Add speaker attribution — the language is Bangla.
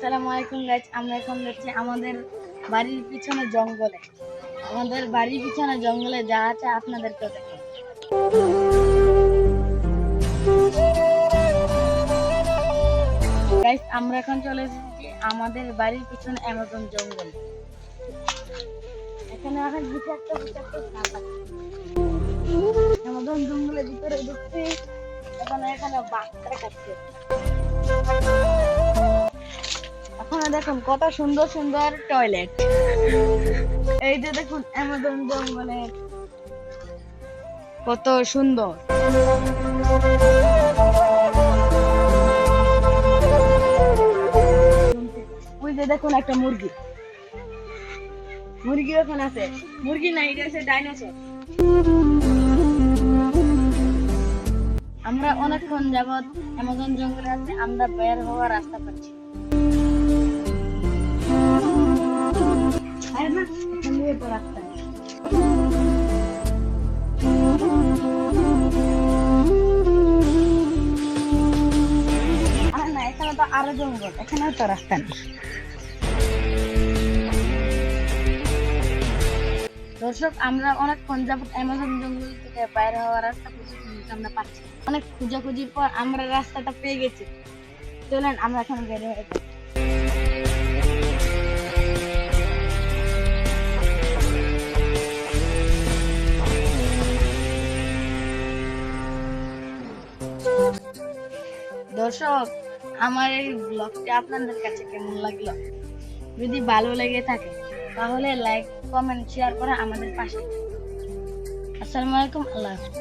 Speaker 1: আসসালামু আলাইকুম গাইজ আমরা এখন যাচ্ছি আমাদের বাড়ির পিছনে জঙ্গলে। আমাদের বাড়ির পিছনে জঙ্গলে যা আছে আপনাদেরকে দেখো গাইজ আমরা এখন চলে এসেছি আমাদের বাড়ির পিছনে অ্যামাজন জঙ্গল। এখানে এখন অ্যামাজন জঙ্গলের ভিতরে ঢুকছি, এখন এখানে বাঘটা খাচ্ছে এখন দেখুন, কত সুন্দর সুন্দর টয়লেট এই যে দেখুন অ্যামাজন জঙ্গলে কত সুন্দর। ওই যে দেখুন একটা মুরগি। মুরগি ওখানে আছে। মুরগি না, এটা হচ্ছে ডাইনোসর আমরা অনেকক্ষণ যাবত অ্যামাজন জঙ্গলে আছে, আমরা বের হওয়ার রাস্তা পাচ্ছি। আরে জঙ্গল, এখানেও তো রাস্তা নেই। দর্শক, আমরা যাবত অ্যামাজন জঙ্গল থেকে বাইরে রাস্তা আমরা অনেক খোঁজাখুঁজির পর আমরা রাস্তাটা পেয়ে গেছি। চলেন, আমরা এখন বের হয়ে যাই। দর্শক, আমার এই ব্লগটি আপনাদের কাছে কেমন লাগল? যদি ভালো লেগে থাকে, তাহলে লাইক কমেন্ট শেয়ার করে আমাদের পাশে আসসালামু আলাইকুম, আল্লাহ হাফিজ।